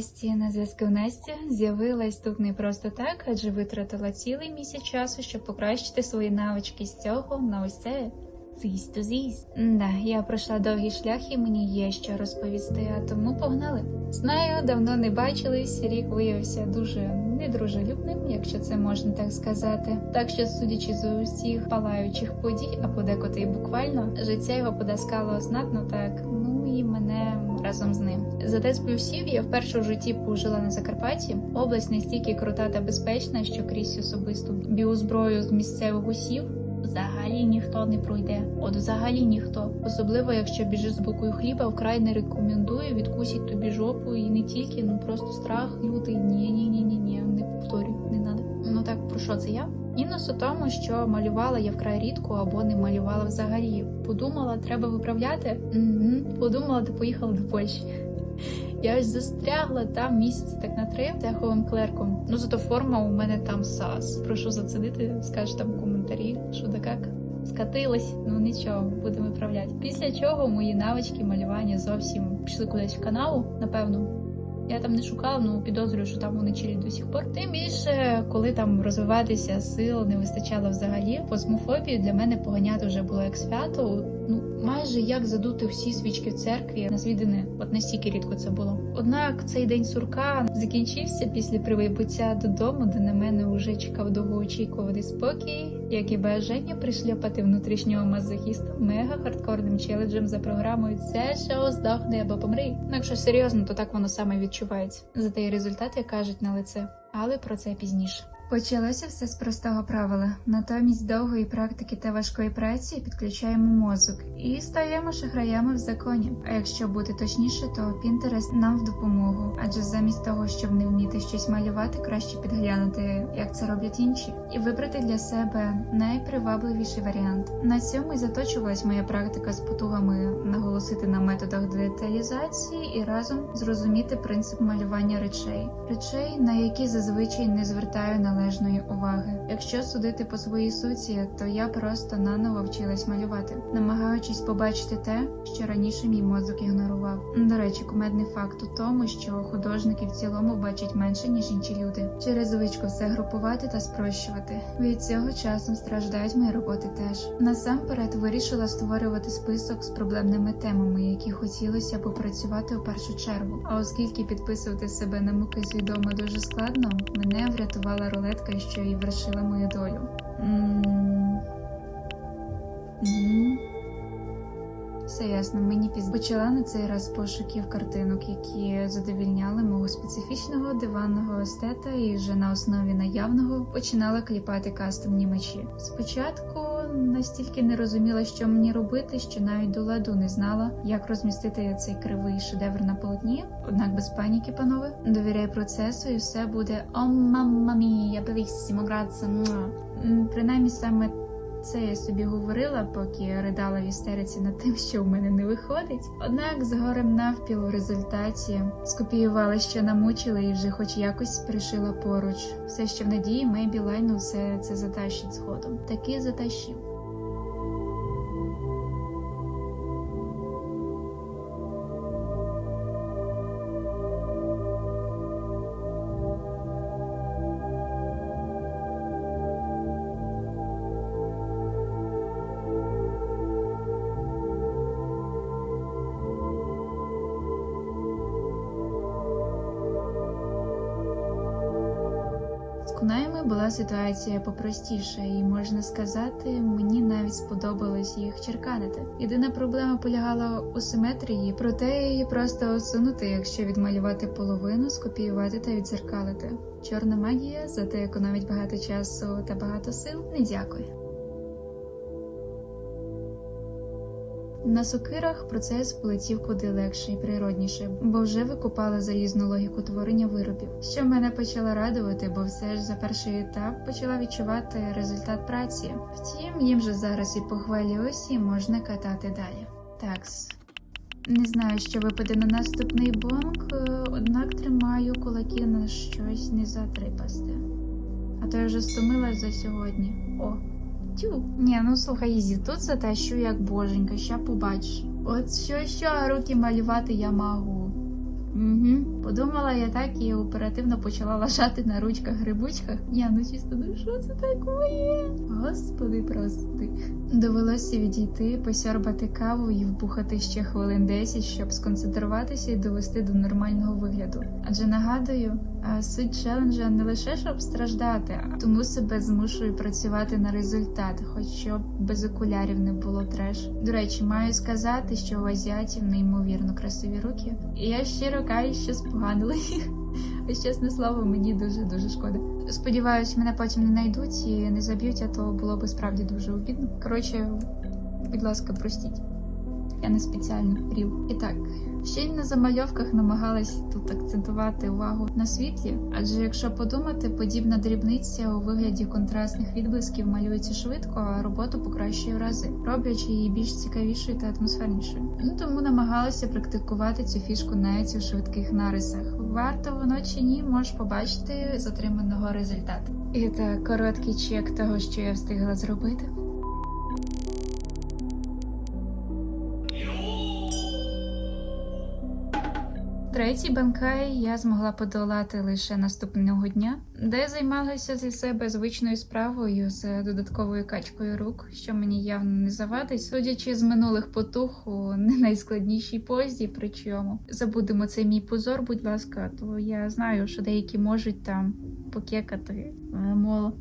Здрасті, на зв'язку Настя. З'явилась тут не просто так, адже витратила цілий місяць часу, щоб покращити свої навички з цього на ось це. Зісь то зісь. Да, я пройшла довгий шлях і мені є що розповісти, а тому погнали. Знаю, давно не бачились. Рік виявився дуже недружелюбним, якщо це можна так сказати. Так що, судячи з усіх палаючих подій, а подекуди й буквально, життя його подаскало знатно так. І мене разом з ним. Зате з плюсів я вперше в житті пожила на Закарпатті. Область настільки крута та безпечна, що крізь особисту біозброю з місцевих усів взагалі ніхто не пройде. От взагалі ніхто. Особливо, якщо біжиш з бокою хліба, вкрай не рекомендую відкусіть тобі жопу і не тільки, ну просто страх лютий. Ні, ні, ні, ні, ні, не повторюй, не надо. Ну так про що це я? Мінус у тому, що малювала я вкрай рідко або не малювала взагалі. Подумала, треба виправляти. Угу. Подумала, ти поїхала до Польщі. Я ось застрягла там місяць так на три теховим клерком. Ну зато форма у мене там сас. Прошу зацінити, скажеш там в коментарі, що да як. Скатилась, ну нічого, будемо виправляти. Після чого мої навички малювання зовсім пішли кудись в канаву, напевно. Я там не шукала, ну підозрюю, що там вони чилі до сих пор. Тим більше, коли там розвиватися сил не вистачало взагалі. Космофобію для мене поганяти вже було як свято. Ну майже як задути всі свічки в церкві на звідини. От настільки рідко це було. Однак цей день сурка закінчився після прибуття додому, де на мене вже чекав довгоочікуваний спокій, як і бажання пришльопати внутрішнього мазохіста мега хардкорним челенджем за програмою Це шоу здохне або помри. Ну, якщо серйозно, то так воно саме відчувається. Зате й результати кажуть на лице, але про це пізніше. Почалося все з простого правила. Натомість довгої практики та важкої праці підключаємо мозок і стаємо шахраями в законі. А якщо бути точніше, то Pinterest нам в допомогу, адже замість того, щоб не вміти щось малювати, краще підглянути, як це роблять інші, і вибрати для себе найпривабливіший варіант. На цьому і заточувалась моя практика з потугами наголосити на методах деталізації і разом зрозуміти принцип малювання речей, речей, на які зазвичай не звертаю належної уваги. Якщо судити по своїй суті, то я просто наново вчилась малювати, намагаючись побачити те, що раніше мій мозок ігнорував. До речі, кумедний факт у тому, що художники в цілому бачать менше ніж інші люди, через звичку все групувати та спрощувати. Від цього часом страждають мої роботи теж. Насамперед вирішила створювати список з проблемними темами, які хотілося попрацювати у першу чергу. А оскільки підписувати себе на муки свідомо дуже складно, мене врятувала рулетка, що і вершила мою долю. М. Мгм. Все ясно, мені пізно. Почала на цей раз пошуків картинок, які задовільняли мого специфічного диванного естета, і вже на основі наявного починала кліпати кастомні мечі. Спочатку настільки не розуміла, що мені робити, що навіть до ладу не знала, як розмістити цей кривий шедевр на полотні. Однак без паніки, панове, довіряй процесу, і все буде о мамма мія, белісімо, граце. муа». М, Принаймні саме це я собі говорила, поки ридала в істериці над тим, що в мене не виходить. Однак з горем навпіл у результаті скопіювала, що намучила, і вже хоч якось пришила поруч. Все ще в надії Мейбі Лайну все це затащить згодом. Таки затащив. Була ситуація попростіша, і можна сказати, мені навіть сподобалось їх черканити. Єдина проблема полягала у симетрії, проте її просто осунути, якщо відмалювати половину, скопіювати та відзеркалити. Чорна магія, зате економить багато часу та багато сил. Не дякую. На сокирах процес полетів куди легше і природніше, бо вже викупала залізну логіку творення виробів, що мене почало радувати, бо все ж за перший етап почала відчувати результат праці. Втім, їм же зараз і похвалююсь, і можна катати далі. Такс. Не знаю, що випаде на наступний бонк, е, однак тримаю кулаки на щось не затрипасти. А то я вже стомилась за сьогодні. О, Тю. Ні, ну слухай, Ізі, тут затащу як боженька, ща побачиш. От що, що руки малювати я могу. Угу. Подумала я так і оперативно почала лежати на ручках грибочках. Я ну чисто, ну що це таке? Господи, прости. Довелося відійти, посьорбати каву і вбухати ще хвилин 10, щоб сконцентруватися і довести до нормального вигляду. Адже нагадую, суть челенджа не лише щоб страждати, а тому себе змушую працювати на результат, хоч щоб без окулярів не було треш. До речі, маю сказати, що у азіатів неймовірно красиві руки, і я щиро каю, що споганила їх. Чесне слово, мені дуже дуже шкода. Сподіваюсь, мене потім не знайдуть і не заб'ють, а то було би справді дуже обідно. Коротше, будь ласка, простіть. Я не спеціально ріл. І так, ще й на замальовках намагалась тут акцентувати увагу на світлі, адже якщо подумати, подібна дрібниця у вигляді контрастних відблисків малюється швидко, а роботу покращує в рази, роблячи її більш цікавішою та атмосфернішою. Ну тому намагалася практикувати цю фішку навіть у швидких нарисах. Варто воно чи ні, можеш побачити затриманого результату. І це короткий чек того, що я встигла зробити. Третій банкай я змогла подолати лише наступного дня, де займалася зі себе звичною справою з додатковою качкою рук, що мені явно не завадить, судячи з минулих потух у не найскладнішій позі. Причому забудемо цей мій позор, будь ласка, то я знаю, що деякі можуть там покекати. е, Мол,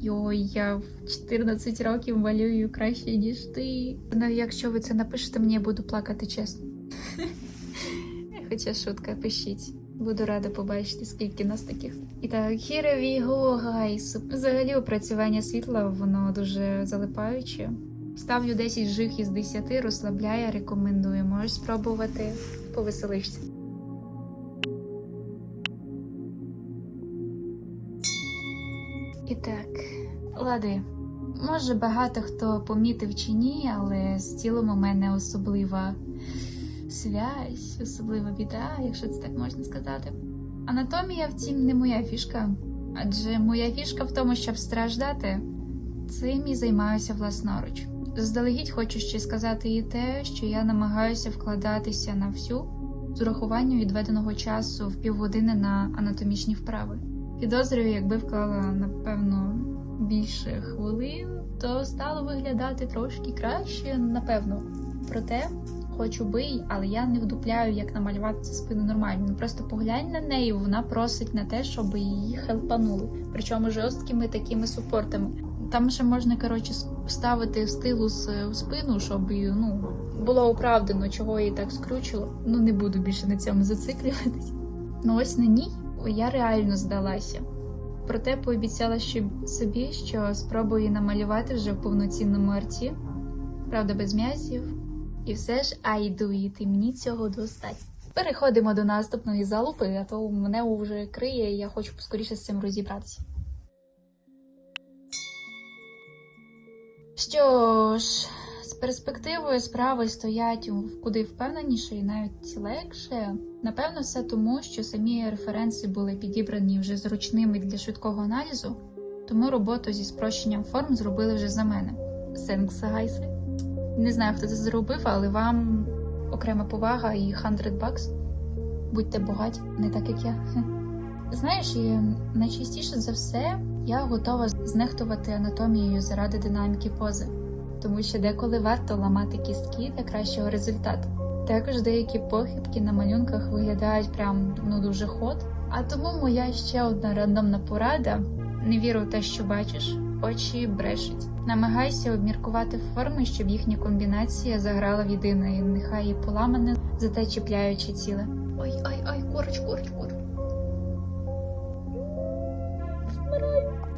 йой, я в 14 років малюю краще ніж ти. Ну, якщо ви це напишете, мені я буду плакати чесно. Хоча шутка, пишіть. Буду рада побачити, скільки нас таких. І так, go, guys. Взагалі опрацювання світла, воно дуже залипаюче. Ставлю 10 жих із 10, розслабляє, рекомендую. Можеш спробувати, повеселишся. І так, лади. Може, багато хто помітив чи ні, але з тілом у мене особлива связь, особлива біда, якщо це так можна сказати. Анатомія, втім, не моя фішка, адже моя фішка в тому, щоб страждати, цим і займаюся власноруч. Заздалегідь хочу ще сказати і те, що я намагаюся вкладатися на всю з урахуванням відведеного часу в півгодини на анатомічні вправи. Підозрюю, якби вклала напевно більше хвилин, то стало виглядати трошки краще, напевно. Проте хочу бий, але я не вдупляю, як намалювати спину нормально. Ну просто поглянь на неї, вона просить на те, щоб її хелпанули. Причому жорсткими такими супортами. Там ще можна, коротше, ставити стилус е, в спину, щоб ну, було оправдано, чого її так скручило. Ну не буду більше на цьому зациклюватись. Ну ось на ній я реально здалася. Проте пообіцяла собі, що спробую намалювати вже в повноцінному арті, правда, без м'язів. І все ж I і мені цього достатньо. Переходимо до наступної залупи, а то мене вже криє, і я хочу поскоріше з цим розібратися. Що ж, з перспективою справи стоять куди впевненіше і навіть легше. Напевно, все тому, що самі референси були підібрані вже зручними для швидкого аналізу, тому роботу зі спрощенням форм зробили вже за мене. Сенкс, гайси. Не знаю, хто це зробив, але вам окрема повага і 100 бакс. Будьте богаті, не так як я. Знаєш, і найчастіше за все я готова знехтувати анатомією заради динаміки пози, тому що деколи варто ламати кістки для кращого результату. Також деякі похибки на малюнках виглядають прям ну дуже ход. А тому моя ще одна рандомна порада: не віру в те, що бачиш, очі брешуть. Намагайся обміркувати форми, щоб їхня комбінація заграла в єдине, і нехай і поламане, зате чіпляючи ціле. Ой, ой, ой, курч, курч, курч.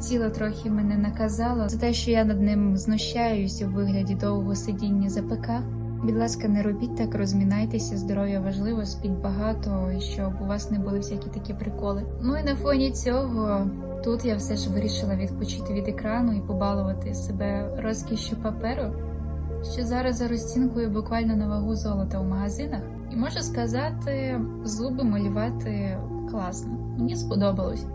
Тіло трохи мене наказало за те, що я над ним знущаюсь у вигляді довгого сидіння за ПК. Будь ласка, не робіть так, розмінайтеся, здоров'я важливо, спіть багато, щоб у вас не були всякі такі приколи. Ну і на фоні цього тут я все ж вирішила відпочити від екрану і побалувати себе розкішшю паперу, що зараз за розцінкою буквально на вагу золота у магазинах. І можу сказати, зуби малювати класно. Мені сподобалось.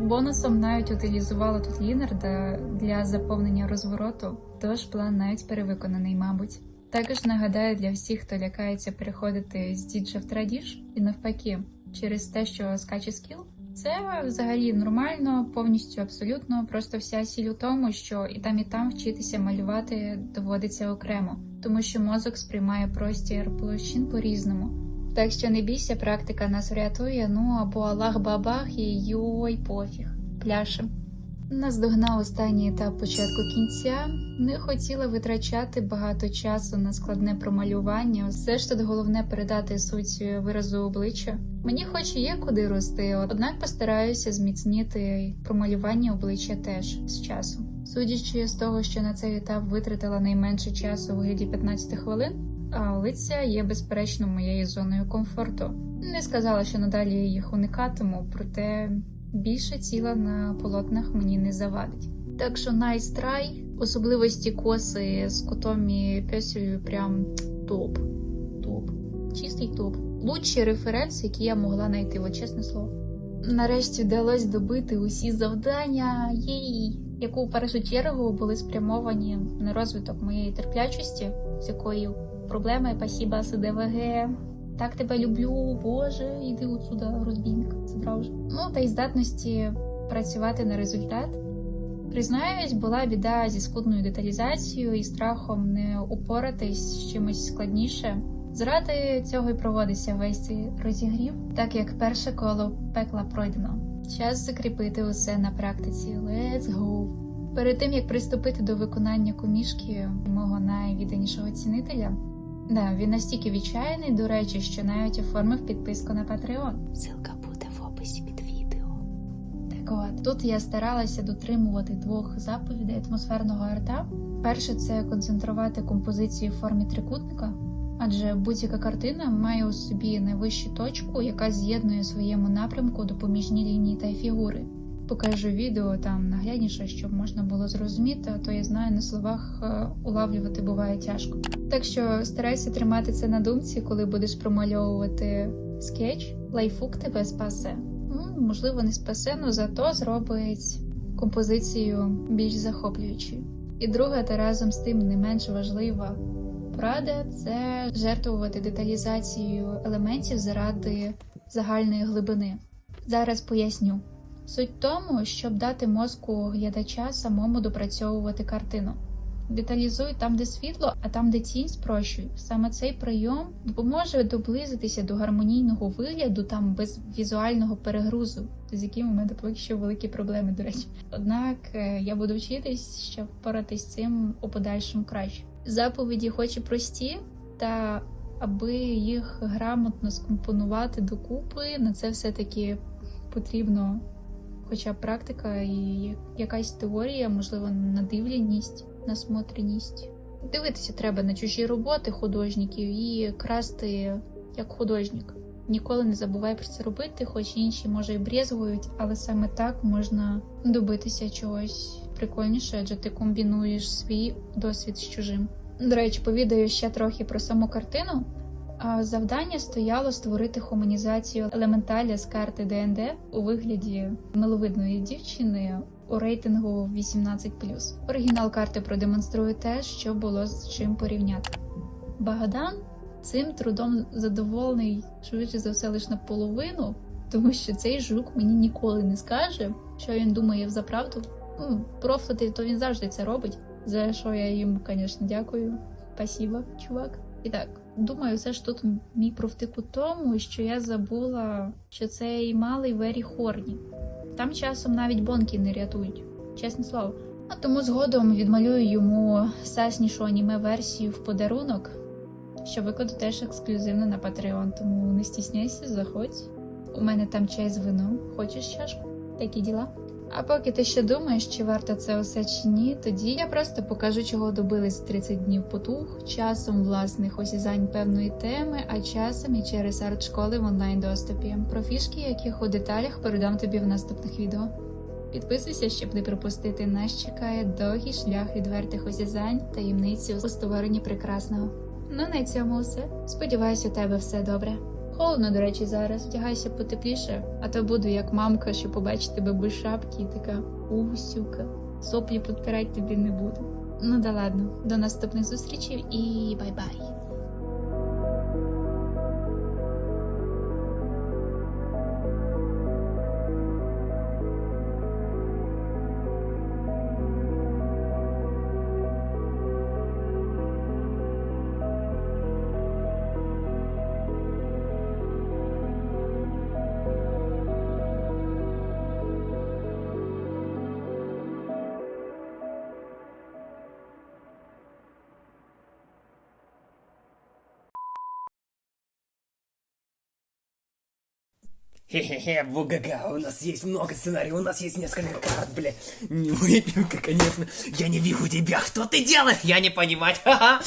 Бонусом навіть утилізувала тут Лінарда для заповнення розвороту, тож план навіть перевиконаний, мабуть. Також нагадаю для всіх, хто лякається переходити з діджа в традіж і навпаки, через те, що скаче скіл. Це взагалі нормально, повністю абсолютно. Просто вся сіль у тому, що і там, і там вчитися малювати доводиться окремо, тому що мозок сприймає простір площин по-різному. Так що не бійся, практика нас врятує, ну або Аллах бабах і йой пофіг. Пляшем. Наздогнав останній етап початку кінця. Не хотіла витрачати багато часу на складне промалювання. Все ж тут головне передати суть виразу обличчя. Мені хоч і є куди рости, однак постараюся зміцнити промалювання обличчя теж з часом. Судячи з того, що на цей етап витратила найменше часу у вигляді 15 хвилин, а лиця є безперечно моєю зоною комфорту. Не сказала, що надалі їх уникатиму, проте більше тіла на полотнах мені не завадить. Так що nice try, особливості коси з котом і песею прям топ. Топ. Чистий топ. Лучші референси, які я могла знайти, от чесне слово. Нарешті вдалося добити усі завдання, їй, яку в першу чергу були спрямовані на розвиток моєї терплячості, з якою проблеми спасіба СДВГ. Так тебе люблю, Боже, іди отсюда, розбійник, вже. Ну та й здатності працювати на результат. Признаюсь, була біда зі скудною деталізацією і страхом не упоратись з чимось складніше. Заради цього й проводиться весь цей розігрів, так як перше коло пекла пройдено. Час закріпити усе на практиці. Let's go! Перед тим як приступити до виконання комішки мого найвідданішого цінителя. Да, він настільки відчаяний, до речі, що навіть оформив підписку на Patreon. Ссылка буде в описі під відео. Так от, тут я старалася дотримувати двох заповідей атмосферного арта. Перше це концентрувати композицію в формі трикутника, адже будь-яка картина має у собі найвищу точку, яка з'єднує своєму напрямку допоміжні лінії та фігури. Покажу відео там наглядніше, щоб можна було зрозуміти, а то я знаю на словах е, улавлювати буває тяжко. Так що старайся тримати це на думці, коли будеш промальовувати скетч, лайфук тебе спасе. Ну, можливо, не спасе, але зато зробить композицію більш захоплюючою. І друга, та разом з тим не менш важлива порада це жертвувати деталізацією елементів заради загальної глибини. Зараз поясню. Суть тому, щоб дати мозку глядача самому допрацьовувати картину. Деталізуй там, де світло, а там, де тінь спрощуй. Саме цей прийом допоможе доблизитися до гармонійного вигляду там без візуального перегрузу, з яким у мене поки що великі проблеми, до речі. Однак е, я буду вчитись, щоб впоратись з цим у подальшому краще. Заповіді, хоч і прості, та аби їх грамотно скомпонувати докупи, на це все-таки потрібно хоча практика і якась теорія, можливо, надивленість, насмотреність. Дивитися треба на чужі роботи художників і красти як художник. Ніколи не забувай про це робити, хоч інші, може, і брезгують, але саме так можна добитися чогось прикольніше, адже ти комбінуєш свій досвід з чужим. До речі, повідаю ще трохи про саму картину. Завдання стояло створити хуманізацію елементаля з карти ДНД у вигляді миловидної дівчини у рейтингу 18. Оригінал карти продемонструє те, що було з чим порівняти. Багадан цим трудом задоволений швидше за все лише наполовину, тому що цей жук мені ніколи не скаже, що він думає за правду. Ну, профлити, то він завжди це робить. За що я йому, звісно, дякую. Спасибо, чувак. І так. Думаю, все ж тут мій провтик у тому, що я забула, що цей малий Вері Хорні. Там часом навіть бонки не рятують, чесне слово. А тому згодом відмалюю йому саснішу аніме-версію в подарунок, що викладу теж ексклюзивно на Patreon, тому не стісняйся, заходь. У мене там чай з вином. Хочеш чашку? Такі діла. А поки ти ще думаєш, чи варто це усе чи ні, тоді я просто покажу, чого добились 30 днів потух, часом власних осізань певної теми, а часом і через арт-школи в онлайн доступі. Про фішки, яких у деталях передам тобі в наступних відео. Підписуйся, щоб не пропустити. Нас чекає довгий шлях відвертих осізань, таємниці у створенні прекрасного. Ну на цьому все. Сподіваюся, у тебе все добре. Холодно, до речі, зараз вдягайся потепліше, а то буду як мамка, що побачить тебе без шапки і така усюка. Соплі підпирати тобі не буду. Ну да ладно, до наступних зустрічей і бай-бай. Хе-хе-хе, бугага, у нас есть много сценариев, у нас есть несколько карт, бля. Не выпивка, конечно. Я не вижу тебя, что ты делаешь? Я не понимаю, ха-ха.